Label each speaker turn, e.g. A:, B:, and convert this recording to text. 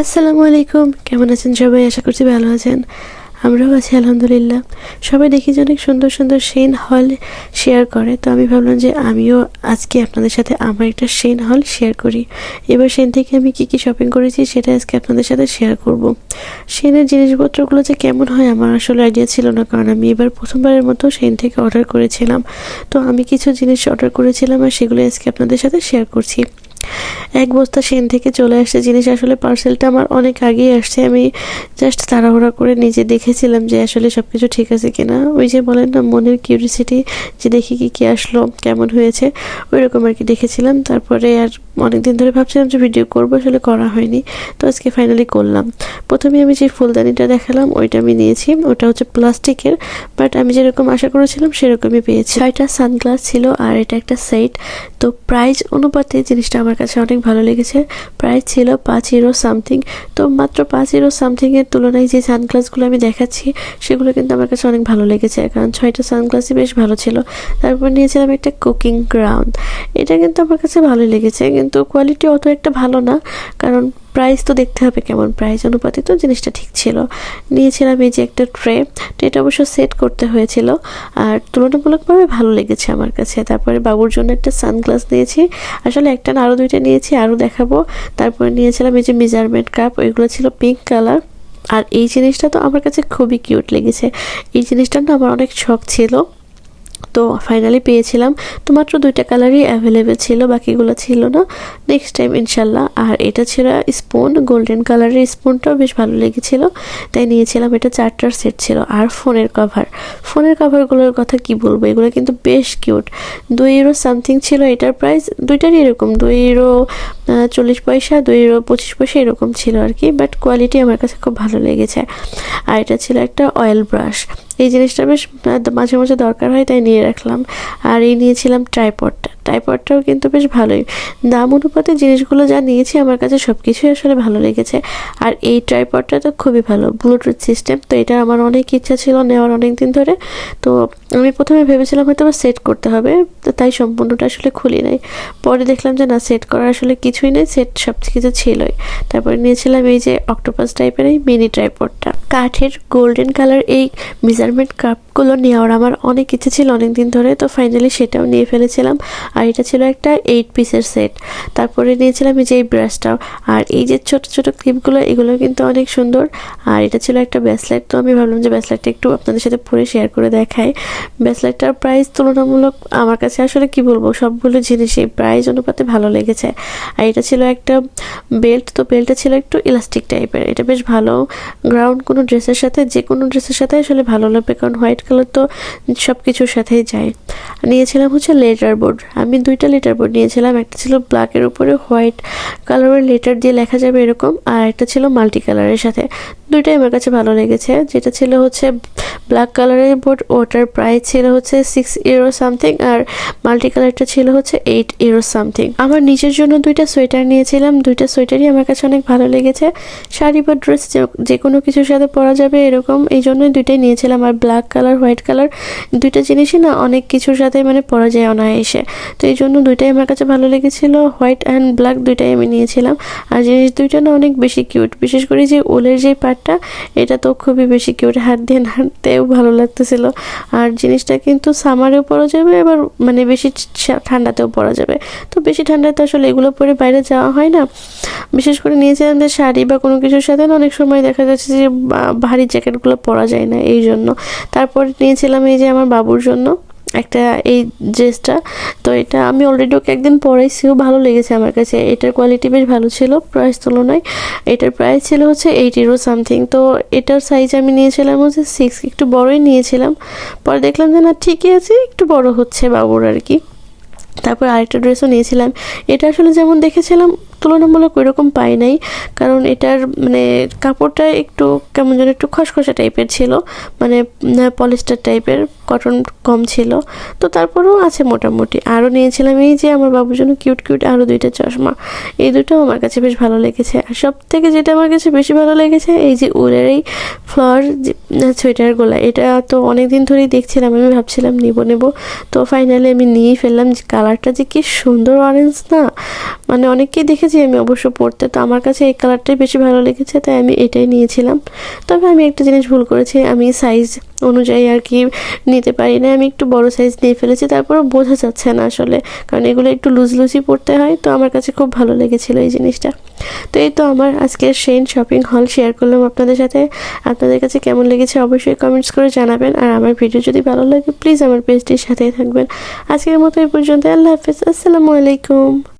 A: আসসালামু আলাইকুম। কেমন আছেন সবাই? আশা করছি ভালো আছেন। আমরাও আছি, আলহামদুলিল্লাহ। সবাই দেখি যে অনেক সুন্দর সুন্দর সেন হল শেয়ার করে। তো আমি ভাবলাম যে আমিও আজকে আপনাদের সাথে আমার একটা সেন হল শেয়ার করি। এবার সেন থেকে আমি কি কি শপিং করেছি সেটা আজকে আপনাদের সাথে শেয়ার করব। সেনের জিনিসপত্রগুলো যে কেমন হয় আমার আসলে আইডিয়া ছিল না, কারণ আমি এবার প্রথমবারের মতো সেন থেকে অর্ডার করেছিলাম। তো আমি কিছু জিনিস অর্ডার করেছিলাম আর সেগুলো আজকে আপনাদের সাথে শেয়ার করছি। এক বস্তা সেন থেকে চলে আসছে জিনিস। আসলে পার্সেলটা আমার অনেক আগেই আসছে। আমি জাস্ট তাড়াহুড়া করে নিজে দেখেছিলাম যে আসলে সব কিছু ঠিক আছে কিনা। ওই যে বলেন না, মনের কিউরিসিটি যে দেখি কি কি আসলো, কেমন হয়েছে ওই রকম আর কি দেখেছিলাম। তারপরে আর অনেকদিন ধরে ভাবছিলাম যে ভিডিও করব, আসলে করা হয়নি। তো আজকে ফাইনালি করলাম। প্রথমে আমি যে ফুলদানিটা দেখালাম, ওইটা আমি নিয়েছি। ওটা হচ্ছে প্লাস্টিকের বাট আমি যেরকম আশা করেছিলাম, সেরকমই পেয়েছি। ছয়টা সানগ্লাস ছিল আর এটা একটা সেট তো প্রাইস অনুপাতে জিনিসটা আমার কাছে অনেক ভালো লেগেছে। প্রাইস ছিল পাঁচ ইউরো সামথিং তো মাত্র পাঁচ ইউরো সামথিংয়ের তুলনায় যে সানগ্লাসগুলো আমি দেখাচ্ছি, সেগুলো কিন্তু আমার কাছে অনেক ভালো লেগেছে। কারণ ছয়টা সানগ্লাসই বেশ ভালো ছিল। তারপর নিয়েছিলাম একটা কুকিং গ্রাউন্ড এটা কিন্তু আমার কাছে ভালোই লেগেছে। কিন্তু কোয়ালিটি অত একটা ভালো না। কারণ প্রাইস তো দেখতে হবে কেমন প্রাইস অনুপাতে তো জিনিসটা ঠিক ছিল। নিয়েছিলাম এই যে একটা ট্রে তো এটা অবশ্য সেট করতে হয়েছিল, আর তুলনামূলকভাবে ভালো লেগেছে আমার কাছে। তারপরে বাবুর জন্য একটা সানগ্লাস নিয়েছি আসলে একটা না আরও দুইটা নিয়েছি আরও দেখাবো। তারপরে নিয়েছিলাম এই যে মেজারমেন্ট কাপ ওইগুলো ছিল পিঙ্ক কালার আর এই জিনিসটা তো আমার কাছে খুবই কিউট লেগেছে। এই জিনিসটা না আমার অনেক শখ ছিল। তো ফাইনালি পেয়েছিলাম। তো মাত্র দুইটা কালারই অ্যাভেলেবেল ছিল, বাকিগুলো ছিল না। নেক্সট টাইম ইনশাল্লাহ। আর এটা ছিল স্পুন গোল্ডেন কালারের স্পুনটাও বেশ ভালো লেগেছিল। তাই নিয়েছিলাম, এটা চারটার সেট ছিল। আর ফোনের কভার ফোনের কভারগুলোর কথা কি বলব? এগুলো কিন্তু বেশ কিউট দুই ইউরো সামথিং ছিল এটার প্রাইস দুইটারই এরকম। দুই ইউরো চল্লিশ পয়সা, দুই ইউরো পঁচিশ পয়সা এরকম ছিল আর কি। বাট কোয়ালিটি আমার কাছে খুব ভালো লেগেছে। আর এটা ছিল একটা অয়েল ব্রাশ এই জিনিসটা বেশ মাঝে মাঝে দরকার হয় তাই নিয়ে রাখলাম। আর এই নিয়েছিলাম ট্রাইপডটা ট্রাইপডটাও কিন্তু বেশ ভালোই। দাম অনুপাতে জিনিসগুলো যা নিয়েছি, আমার কাছে সব কিছুই আসলে ভালো লেগেছে। আর এই ট্রাইপডটা তো খুবই ভালো ব্লুটুথ সিস্টেম তো এটা আমার অনেক ইচ্ছা ছিল নেওয়ার অনেক দিন ধরে। তো আমি প্রথমে ভেবেছিলাম হয়তো আমার সেট করতে হবে, তো তাই সম্পূর্ণটা আসলে খুলি নাই। পরে দেখলাম যে না সেট করার আসলে কিছুই নেই সেট সব কিছু ছিলই। তারপরে নিয়েছিলাম এই যে অক্টোপাস টাইপের এই মিনি ট্রাইপডটা কাঠের গোল্ডেন কালার এই মেজারমেন্ট কাপগুলো নেওয়ার আমার অনেক ইচ্ছে ছিল অনেক দিন ধরে, তো ফাইনালি সেটাও নিয়ে ফেলেছিলাম। আর এটা ছিল একটা এইট পিসের সেট তারপরে নিয়েছিলাম এই যে এই ব্রাশটাও আর এই যে ছোট ছোট ক্লিপগুলো এগুলো কিন্তু অনেক সুন্দর। আর এটা ছিল একটা ব্যাসলাইট তো আমি ভাবলাম যে ব্যাসলাইটটা একটু আপনাদের সাথে পরে শেয়ার করে দেখাই। ব্যাসলাইটটার প্রাইস তুলনামূলক আমার কাছে আসলে কি বলব, সবগুলো জিনিসই প্রাইস অনুপাতে ভালো লেগেছে। আর এটা ছিল একটা বেল্ট তো বেল্টটা ছিল একটু ইলাস্টিক টাইপের এটা বেশ ভালো। গ্রাউন্ড কোনো ড্রেসের সাথে, যে কোনো ড্রেসের সাথে আসলে ভালো লাগবে। কারণ হোয়াইট কালার তো সব কিছুর সাথেই যায়। নিয়েছিলাম হচ্ছে লেটার বোর্ড আমি দুইটা লেটার বোর্ড নিয়েছিলাম। একটা ছিল ব্ল্যাকের উপরে হোয়াইট কালারের লেটার দিয়ে লেখা যাবে এরকম, আর একটা ছিল মাল্টি কালারের সাথে। দুইটাই আমার কাছে ভালো লেগেছে। যেটা ছিল হচ্ছে ব্ল্যাক কালারের বোর্ড ওটার প্রাইস ছিল হচ্ছে সিক্স ইউরো সামথিং আর মাল্টি কালারটা ছিল হচ্ছে এইট ইউরো সামথিং আমার নিজের জন্য দুইটা সোয়েটার নিয়েছিলাম। দুইটা সোয়েটারই আমার কাছে অনেক ভালো লেগেছে। শাড়ি বা ড্রেস যে কোনো কিছুর সাথে পরা যাবে এরকম, এই জন্যই দুইটাই নিয়েছিলাম। আর ব্ল্যাক কালার হোয়াইট কালার দুইটা জিনিসই না, অনেক কিছুর সাথে মানে পরা যায় অনায়াসে। তো এই জন্য দুইটাই আমার কাছে ভালো লেগেছিল। হোয়াইট অ্যান্ড ব্ল্যাক দুইটাই আমি নিয়েছিলাম। আর জিনিস দুইটা না অনেক বেশি কিউট বিশেষ করে যে ওলের যে পার্টটা এটা তো খুবই বেশি কিউট হাত দিয়ে নাড়তেও ভালো লাগতেছিল। আর জিনিসটা কিন্তু সামারেও পরা যাবে এবার মানে বেশি ঠান্ডাতেও পরা যাবে। তো বেশি ঠান্ডাতে আসলে এগুলো পরে বাইরে যাওয়া হয় না। বিশেষ করে নিয়েছিলাম যে শাড়ি বা কোনো কিছুর সাথে না অনেক সময় দেখা যাচ্ছে যে ভারী জ্যাকেটগুলো পরা যায় না এই জন্য। তারপর নিয়েছিলাম এই যে আমার বাবুর জন্য। একটা এই ড্রেসটা। তো এটা আমি অলরেডি ওকে একদিন পরাইছিও, ভালো লেগেছে আমার কাছে। এটার কোয়ালিটি বেশ ভালো ছিল প্রাইস তুলনায়। এটার প্রাইস ছিল হচ্ছে এইট ইউরো সামথিং তো এটার সাইজ আমি নিয়েছিলাম হচ্ছে সিক্স একটু বড়ই নিয়েছিলাম। পরে দেখলাম যে না, ঠিকই আছে, একটু বড় হচ্ছে বাবুর আর কি। তারপর আরেকটা ড্রেসও নিয়েছিলাম। এটা আসলে যেমন দেখেছিলাম তুলনামূলক ওইরকম পাই নাই, কারণ এটার মানে কাপড়টা একটু কেমন যেন একটু খসখসা টাইপের ছিল মানে পলিস্টার টাইপের, কটন কম ছিল। তো তারপরেও আছে মোটামুটি। আরও নিয়েছিলাম এই যে আমার বাবুর জন্য কিউট কিউট আরও দুইটা চশমা। এই দুটো আমার কাছে বেশ ভালো লেগেছে। আর সব থেকে যেটা আমার কাছে বেশি ভালো লেগেছে, এই যে উলের এই ফ্লাওয়ার সোয়েটারগুলো এটা তো অনেক দিন ধরেই দেখছিলাম, আমি ভাবছিলাম নিব, নেব। তো ফাইনালি আমি নিয়েই ফেললাম যে কালারটা যে কি সুন্দর অরেঞ্জ না মানে অনেকেই দেখেছি আমি অবশ্য পড়তে। তো আমার কাছে এই কালারটাই বেশি ভালো লেগেছে, তাই আমি এটাই নিয়েছিলাম। তবে আমি একটা জিনিস ভুল করেছি, আমি সাইজ অনুযায়ী আর কি নিতে পারি না আমি একটু বড় সাইজ নিয়ে ফেলেছি, তারপরও বোঝা যাচ্ছে না আসলে। কারণ এগুলো একটু লুজ লুজই পড়তে হয়, তো আমার কাছে খুব ভালো লেগেছিলো এই জিনিসটা। তো এই তো আমার আজকের সেন শপিং হল শেয়ার করলাম আপনাদের সাথে। আপনাদের কাছে কেমন লেগেছে অবশ্যই কমেন্টস করে জানাবেন। আর আমার ভিডিও যদি ভালো লাগে প্লিজ আমার পেজটির সাথেই থাকবেন। আজকের মতো এই পর্যন্ত আল্লাহ হাফেজ, আসসালামু আলাইকুম।